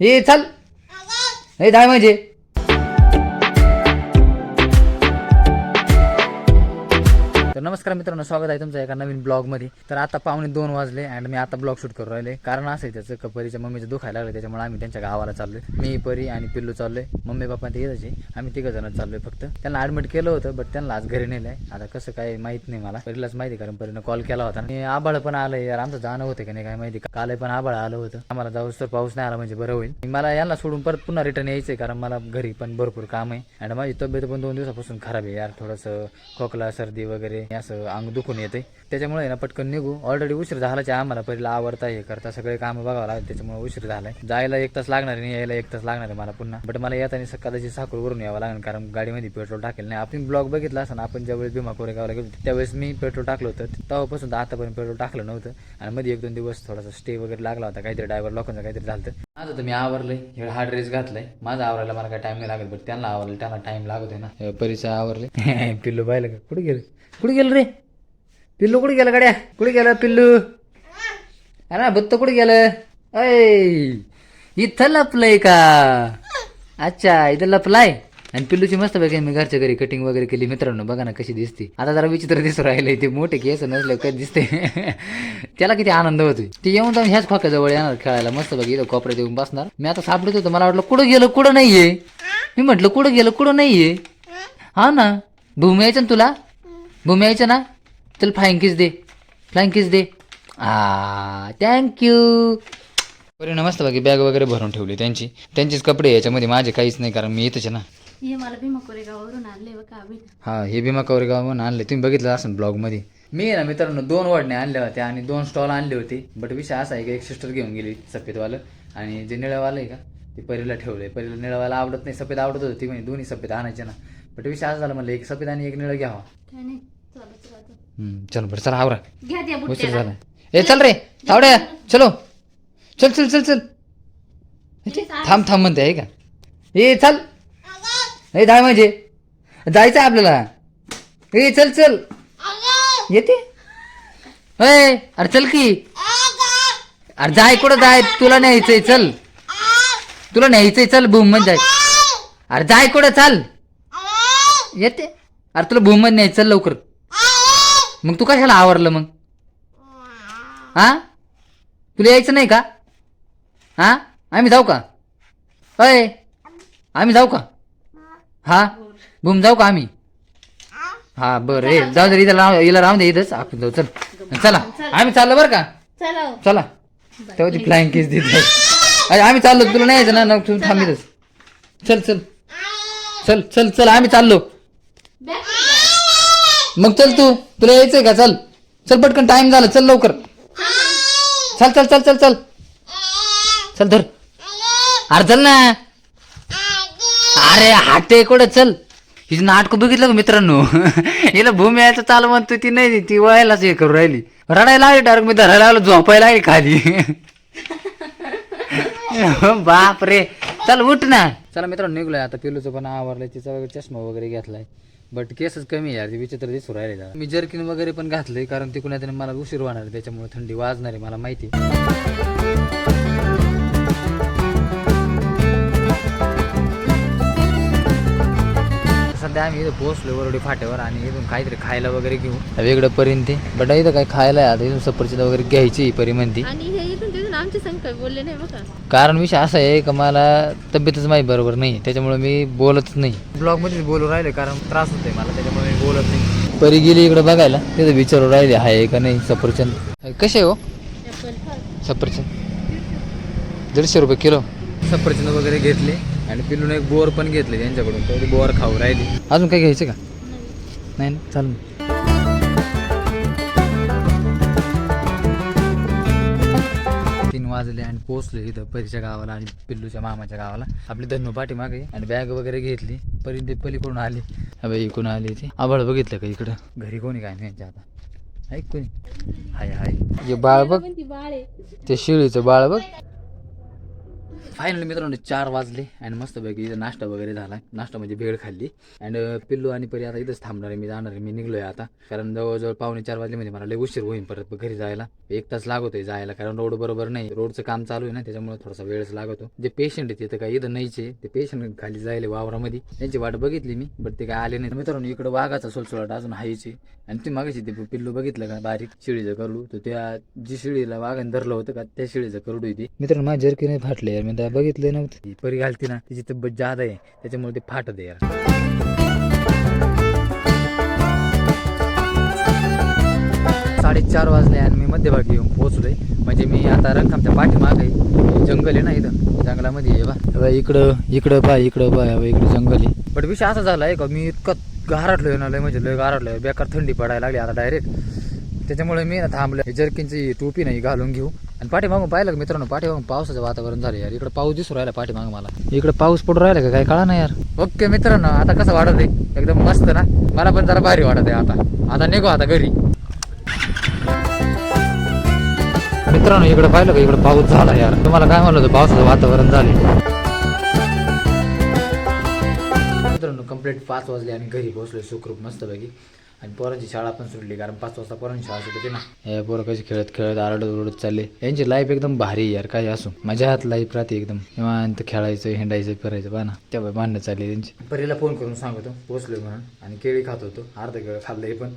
ए चल. हे जाय म्हणजे तर नमस्कार मित्रांनो स्वागत आहे तुमचं एका नवीन ब्लॉगमध्ये. तर आता पावणे दोन वाजले अँड मी आता ब्लॉग शूट करू राहिले. कारण असं आहे त्याचं का परीच्या मम्मीचं दुखायला लागलं त्याच्यामुळे आम्ही त्यांच्या गावाला चाललोय. मी परी आणि पिल्लू चाललोय. मम्मी पप्पा ते येताचे आम्ही तिघ जण चाललोय फक्त. त्यांना ऍडमिट केलं होतं बट त्यांना आज घरी नेलंय. आता कसं काय माहीत नाही मला. परीलाच माहिती कारण परीनं कॉल केला होता. आणि आबाळ पण आलं यार. आमचं जाणं होतं की नाही काय माहिती. काल पण आबाळ आलं होतं. आम्हाला जाऊस तर पाऊस नाही आला म्हणजे बरं होईल. मला यांना सोडून परत पुन्हा रिटर्न यायचंय कारण मला घरी पण भरपूर काम आहे. आणि माझी तब्येत पण दोन दिवसापासून खराब आहे यार. थोडंसं खोकला सर्दी वगैरे. असं अंग दुखून येते त्याच्यामुळे ना पटकन निघू. ऑलरेडी उशीर झालाच आहे आम्हाला. पहिला आवडता हे करता. सगळे काम बघावं लागेल. त्याच्यामुळे उशीर झालाय. जायला एक तास लागणार आहे आणि यायला एक तास लागणार आहे मला पुन्हा. बट मला येताना सकाळची साखर साखरवरून यावं लागेल. कारण गाडीमध्ये पेट्रोल टाकेल नाही. आपण ब्लॉग बघितला असं आपण ज्यावेळेस भीमा कोरेगावला गेलो त्यावेळेस मी पेट्रोल टाकलं होतं. तेव्हापासून आतापर्यंत पेट्रोल टाकलं नव्हतं. आणि मध्ये एक दोन दिवस थोडासा स्टे वगैरे लागला होता. काहीतरी ड्रायव्हर लोकांचा काहीतरी झालं आता माझं तर मी आवरलंय. हे हा ड्रेस घातलाय. माझा आवरायला मला काय टाइम नाही लागत बट त्यांना आवरलं त्यांना टाइम लागत आहे ना. हे आवरले. पिल्लू पाहिलं का? कुठे गेलं? कुठे गेलं रे? पिल्लू कुठे गेलं गाड्या? कुठे गेलं पिल्लू? अरे बत्त कुठे गेलं? ऐ इथं लपलंय का? अच्छा इथं लपलाय? आणि पिल्लूची मस्त पैकी मी घरच्या घरी कटिंग वगैरे केली. मित्रांनो बघा ना कशी दिसते. आता जरा विचित्र दिसू राहिले ते मोठे केस नसले कधी दिसते? त्याला किती आनंद होतो ती येऊन जाऊन ह्याच खोक्याजवळ येणार खेळायला. मस्त बघ इथं कोपऱ्यात येऊन बसणार. मी आता सापडत होतो. मला वाटलं कुठं गेलं? कुठं नाहीये? मी म्हटलं कुठं गेलं? कुठं नाहीये? हा ना. भूमी यायचं ना तुला? भूमी यायचं ना? चल फ्लाइंग किस दे. फ्लाइंग किस दे. आ थँक्यू बरे मस्त बाकी बॅग वगैरे भरून ठेवली त्यांची. त्यांचेच कपडे याच्यामध्ये माझे काहीच नाही कारण मी येतच ना. हे मला भीमा कोरेगाववरून आणले बघा आम्ही. हा हे भीमा कवरेगावहून आणले. तुम्ही बघितलं असेल ब्लॉगमध्ये. मी ना मित्रांनो दोन वडणे आणल्या होत्या आणि दोन स्टॉल आणले होते. बट विषय असा आहे की एक सिस्टर घेऊन गेली सफेदवालं आणि जे निळवालं आहे का ते परीला ठेवलंय. परीला निळवाला आवडत नाही सफेद आवडत होती. म्हणजे दोन्ही सफेद आणायचे ना. बट विषय असा झाला म्हणलं एक सफेद आणि एक निळं घ्यावा. चल बरं चला आवरा. उशीर झाला ए चल रे तावड्या चलो. चल चल चल चल. थांब थांब म्हणते आहे का? ए चल. ए जाय म्हणजे. जायचं आहे आपल्याला. ए चल चल. येते? ए अरे चल की. अरे जाय कुठं जाय? तुला न्यायचंय चल. तुला न्यायचंय चल भूममध्ये जाय. अरे जाय कुठं चाल. येते? अरे तुला भूममध्ये चल लवकर. मग तू कशाला आवरलं मग? हा तुला यायचं नाही का? हा आम्ही जाऊ का? अय आम्ही जाऊ का? हा? भूम जाऊ का आम्ही? हा बरं ए जाऊ दे इथं राहू हिला राहून दे इथंच. आपण जाऊ चल. चला. आम्ही चाललो बरं का? चला हो. चला. तेव्हा ती फ्लाइंग केस देत. अरे आम्ही चाललो तुला नाही यायचं ना? नको तू थांबितच चल. चल चल. चल चल आम्ही चाललो. मग चल तू. तुला यायचंय का? चल. चल पटकन टाइम झाला. चल लवकर. चल चल चल चल चल. चल धर. अरे चल ना. अरे हाटे कुठं चल. हिचं नाटक बघितलं का मित्रांनो? हिला भूमी यायचं चाल म्हणतो ती नाही ती व्हायलाच हे करू राहिली. रडायला आली डायरेक्ट मी धरायला आलो झोपायला आली खाली. बाप रे चल उठ ना. चला मित्रांनो निघलोय. आता पिलूचं पण आवरलंय तिचा वगैरे चष्मा वगैरे घेतलाय. बट केसच कमी आहे यार विचित्र दिसू राहिले मी जर्किन वगैरे पण घातलंय कारण तिकडून कुणातरी मला उशीर होणार आहे त्याच्यामुळे थंडी वाजणार आहे मला माहिती सध्या आम्ही इथं पोहोचलो वरवडी फाट्यावर आणि इथून काहीतरी खायला वगैरे घेऊ वेगळं पर्यंत ते बट इथं काय खायला आहे. आता इथून सफरचंद वगैरे घ्यायची ही परी म्हणती. आणि हे इथून तिथून आमच्या संग काही बोलले नाही बघा. कारण विषय असा आहे का मला तब्येतच माझी बरोबर नाही. त्याच्यामुळे मी बोलतच नाही. ब्लॉगमध्ये बोलू राहिले कारण त्रास होतोय मला त्याच्यामुळे मी बोलत नाही. परी गेली इकडे बघायला. तिथं विचारू राहिले आहे का नाही सफरचंद? कसे हो? सफरचंद. दीडशे रुपये किलो. सफरचंद वगैरे घेतले. आणि पिलून एक बोर पण घेतले त्यांच्याकडून. तेवढी बोर खाऊ राहिली. अजून काय घ्यायचं का? नाही ना चालेल तीन वाजले आणि पोहोचले इथं परीच्या गावाला आणि पिल्लूच्या मामाच्या गावाला. आपली धन्नू पाठी मागे आणि बॅग वगैरे घेतली. परी ते पलीकडून आली. अबे इकडून आली ती. आभाळ बघितलं का इकडं? घरी कोणी काय नाही आता. ऐक कोणी? हाय हाय. हे बाळ बघ. ते शिळीचं बाळ बघ. फायनली मित्रांनो चार वाजले आणि मस्तपैकी इथं नाश्ता वगैरे झाला. नाश्ता म्हणजे भेळ खाल्ली. अँड पिल्लू आणि परी आता इथंच थांबणार आहे. मी जाणार आहे. मी निघलोय आता. कारण जवळजवळ पावणे चार वाजले म्हणजे मला लय उशीर होईल परत घरी जायला. एक तास लागतोय जायला. कारण रोड बरोबर नाही. रोडचं काम चालू आहे ना त्याच्यामुळे थोडासा वेळच लागतो. जे पेशंट आहे तिथं काय इथं नाहीचे ते पेशंट खाली जायला वावरामध्ये. त्यांची वाट बघितली मी बट ते काय आले नाही मित्रांनो इकडं वाघाचा सोलसोलाट अजून हायचे आणि ती मागायची ते पिल्लू बघितलं का? बारीक शिळीचं करडू तर त्या जी शिळीला वाघाने धरलं होतं का त्या शिळीचं करडू आहे ती मित्रांनो माझ्या जर्की नाही फाटले यार मी त्या बघितलं नव्हतं. परी घालती ना तिची तब्येत जादा आहे त्याच्यामुळे ते फाटत यार. साडेचार वाजले आणि मी मध्यभागी येऊन पोहोचलोय. म्हणजे मी आता रंगकामच्या पाठीमागे आहे. जंगल आहे ना इथं जंगलामध्ये आहे बा. इकडं इकडं पा इकडं पा इकडं जंगल आहे. बट विषय असा झाला आहे का मी इतकं गारटलोय ना लय म्हणजे लय गारटलोय बेकार थंडी पडायला लागली आता डायरेक्ट त्याच्यामुळे मी ना थांबलं जर्किनची टोपी नाही घालून घेऊ. आणि पाठीमागून पाहिलं का मित्रांनो पाठीमागून पावसाचं वातावरण झालं यार. इकडे पाऊस दिसू राहिला पाठीमागं मला. इकडे पाऊस पडू राहिला का काही कळा ना यार. ओके मित्रांनो आता कसं वाटत आहे एकदम मस्त ना? मला पण जरा भारी वाटत आहे आता. आता निघू आता घरी. मित्रांनो इकडे पाहिलं का? इकडे पाऊस झाला यार. तुम्हाला काय म्हणलं होतं? पावसाचं वातावरण झाले मित्रांनो कंप्लीट पाच वाजले आणि घरी पोहोचले सुखरूप मस्तपैकी. आणि पोरांची शाळा पण सुटली कारण पाच वाजता पोरांची शाळा सुटते ना. हे पोरं कशी खेळत खेळत आरडत ओरडत चालले. यांची लाईफ एकदम भारी यार काय असो. मजा हात लाईफ राहते एकदम. निवांत खेळायचं हिंडायचं फिरायचं पहा ना. तेव्हा भांडणं चालली त्यांची. परीला फोन करून सांगतो पोहोचलोय म्हणून. आणि केळी खात होतो अर्धा केळं खाल्लंय पण.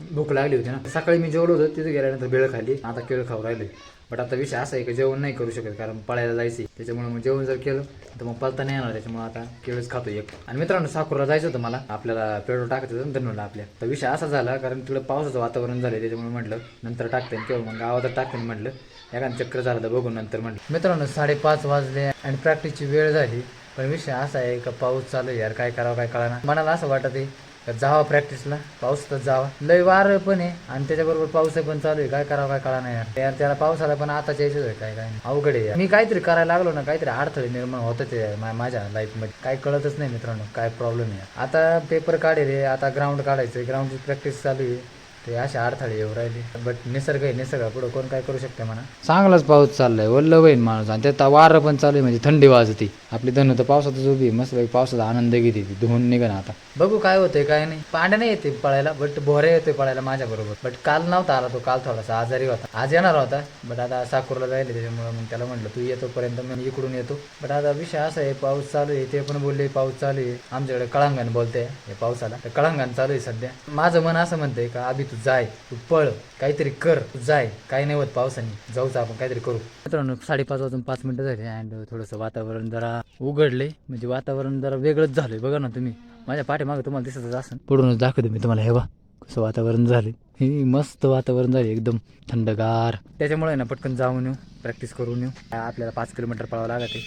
भूक लागली होती ना. सकाळी मी जेवलो होतो तिथे गेल्यानंतर बेळ खाली. आता केळ खाऊ राहिले. बट आता विषय असा आहे की जेवण नाही करू शकत कारण पळायला जायचं त्याच्यामुळे मग जेवण जर केलं तर मग पळता नाही येणार. त्याच्यामुळे आता केळच खातो एक. आणि मित्रांनो साखरला जायचं होतं मला. आपल्याला पेट्रोल टाकायचं होतं ना आपल्या. तर विषय असा झाला कारण तिकडे पावसाचं वातावरण झालं त्याच्यामुळे म्हटलं नंतर टाकते किंवा मग गावात टाकते म्हटलं एखादं चक्कर झालं तर बघून नंतर म्हटलं. मित्रांनो साडेपाच वाजले आणि प्रॅक्टिसची वेळ झाली. पण विषय असा आहे का पाऊस चालू आहे यार काय करावं काय कळणार मनाला असं वाटत आहे तर जावा प्रॅक्टिसला पाऊस तर जावा. लय वार पण आहे. आणि त्याच्याबरोबर पाऊस पण चालू आहे. काय करावं काय कळा नाही यार. यार त्याला पावसाला पण आता यायचं आहे काय काय अवघड आहे मी काहीतरी करायला लागलो ना काहीतरी अडथळे निर्माण होतच आहे माझ्या लाईफमध्ये काय कळतच नाही मित्रांनो काय प्रॉब्लेम आहे आता पेपर काढे रे आता ग्राउंड काढायचं ग्राउंडची प्रॅक्टिस चालू आहे. ते असे अडथळे येऊ राहिले. बट निसर्ग आहे निसर्ग पुढं कोण काय करू शकते म्हणा. चांगलाच पाऊस चाललाय वल्ल होईन माणूस. आणि त्यात वारं पण चालू आहे म्हणजे थंडी वाजते. आपली धनु तर पावसातच उभी आहे. मस्त पावसाचा आनंद घेते ती धुवून निघा आता. बघू काय होतंय काय नाही. पांड्या नाही येते पळायला बट भोरे येतोय पळायला माझ्या बरोबर. बट काल नव्हता आला तो काल थोडासा आजारी होता. आज येणार होता बट आता साकूरला जायला त्याच्यामुळे मग त्याला म्हटलं तू येतोपर्यंत मी इकडून येतो. बट आता विषय असा आहे पाऊस चालू आहे ते पण बोलले पाऊस चालू आहे. आमच्याकडे कळंगण बोलते हे पावसाला. तर कळंगण चालू आहे सध्या. माझं मन असं म्हणतंय का आधी तू जाय तू पळ काहीतरी कर तू जाय. काही नाही होत पावसाने. जाऊच आपण काहीतरी करू. मित्रांनो साडेपाच वाजून पाच मिनिटं झाली अँड थोडंसं वातावरण जरा उघडले म्हणजे वातावरण जरा वेगळंच झालंय बघा ना तुम्ही. माझ्या पाठीमागं तुम्हाला दिसतच असं पुढूनच दाखवतो मी तुम्हाला हे बा कसं वातावरण झाले हे मस्त वातावरण झाले एकदम थंडगार. त्याच्यामुळे ना पटकन जाऊन येऊ प्रॅक्टिस करून येऊ. आपल्याला पाच किलोमीटर पळावं लागत आहे.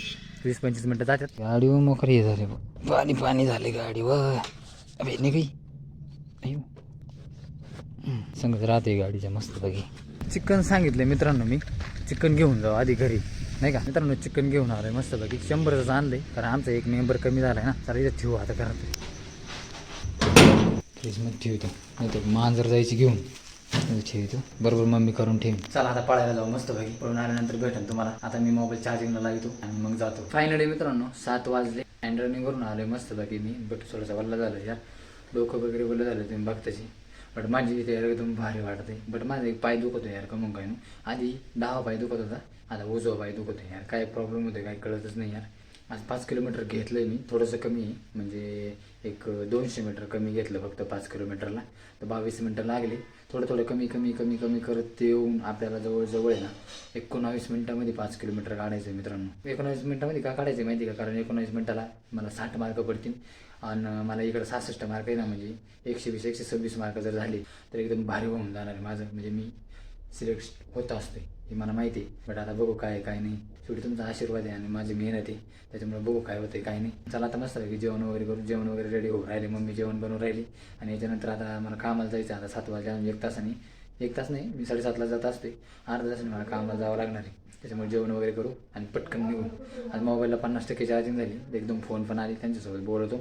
वीस पंचवीस मिनिटं जातात. गाडी मोकरी हे झाले पाणी पाणी झाले गाडीवर. नाही काही संगत राहते गाडीच्या मस्त बघी चिकन सांगितलं मित्रांनो मी. चिकन घेऊन जाऊ आधी घरी. नाही का? मित्रांनो चिकन घेऊन आलोय मस्त बघी शंभरच आणलंय कारण आमचा एक मेंबर कमी झालाय ना. तर इथे ठेवू आता घरात. फ्रीजमध्ये ठेवतो. नाही तर मांजर जायची घेऊन. ठेवतो. बरोबर मम्मी करून ठेवीन. चला आता पळायला जाऊ मस्त भाई पळून आल्यानंतर भेटेल तुम्हाला. आता मी मोबाईल चार्जिंगला लावतो आणि मग जातो. फायनली मित्रांनो सात वाजले. अँड रनिंग करून आलोय मस्त बाकी मी. बट थोडासा वल्ला झालं यार. डोकं वगैरे वल्लं झालं तुम्ही बघताची बट माझी तिथे यार एकदम भारी वाटते. बट माझा एक पाय दुखत यार कमून काय आधी दहा पाय दुखत होता. आता उजवा पाय दुखत यार. काय प्रॉब्लेम होते काय कळतच नाही यार. आज पाच किलोमीटर घेतलंय मी. थोडंसं कमी आहे. म्हणजे एक दोनशे मीटर कमी घेतलं फक्त पाच किलोमीटरला तर बावीस मिनटं लागली. थोडं थोडं कमी कमी कमी कमी करत ते येऊन आपल्याला जवळजवळ आहे ना एकोणावीस मिनिटामध्ये पाच किलोमीटर काढायचं आहे मित्रांनो. एकोणावीस मिनिटामध्ये का काढायचं आहे माहिती का? कारण एकोणावीस मिनिटाला मला साठ मार्क पडतील. आणि मला इकडं सहासष्ट मार्क आहे ना म्हणजे एकशे वीस एकशे सव्वीस मार्क जर झाले तर एकदम भारी होऊन जाणार आहे माझं. म्हणजे मी सिलेक्ट होत असते हे मला माहिती आहे. बट आता बघू काय काय नाही. शेवटी तुमचा आशीर्वाद आहे आणि माझी मेहनत आहे. त्याच्यामुळे बघू काय होते काय नाही. चला आता मस्त की जेवण वगैरे करून जेवण वगैरे रेडी होऊ राहिले. मम्मी जेवण बनवून राहिली. आणि याच्यानंतर आता मला कामाला जायचं आता सात वाजता एक तासाने एक तास नाही मी साडेसातला जात असते अर्धा तासाने मला कामाला जावं लागणार आहे. त्याच्यामुळे जेवण वगैरे करू आणि पटकन निघू. आज मोबाईलला पन्नास टक्के चार्जिंग झाली. एकदम फोन पण आली. त्यांच्यासोबत बोलतो.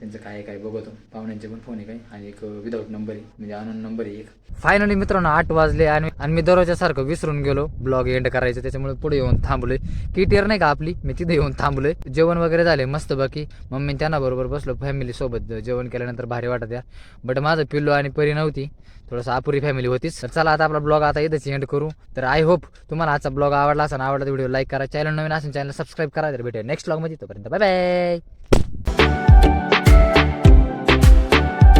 त्यांचं काय काय बघतो. पाहुण्यांचे पण फोन आहे काय? आणि एक विदाऊट नंबर आहे. म्हणजे अनोन नंबर आहे एक. फायनली मित्रांनो आठ वाजले आणि आणि मी दररोजच्या सारखं विसरून गेलो. ब्लॉग एंड करायचं त्याच्यामुळे पुढे येऊन थांबलोय. किटियर नाही का आपली? मी तिथे येऊन थांबलोय. जेवण वगैरे झाले मस्त बाकी. मम्मी त्यांना बरोबर बसलो फॅमिली सोबत. जेवण केल्यानंतर भारी वाटत या. बट माझं पिल्लो आणि परी नव्हती. थोडंसं अपुरी फॅमिली होतीच. तर चला आता आपला ब्लॉग आता इथंच एंड करू. तर आय होप तुम्हाला आजचा ब्लॉग आवडला असेल आवडला व्हिडिओ लाईक करा. चॅनल नवीन असेल चॅनल सबस्क्राईब करा. तर भेटेल नेक्स्ट ब्लॉगमध्ये तोपर्यंत बाय बाय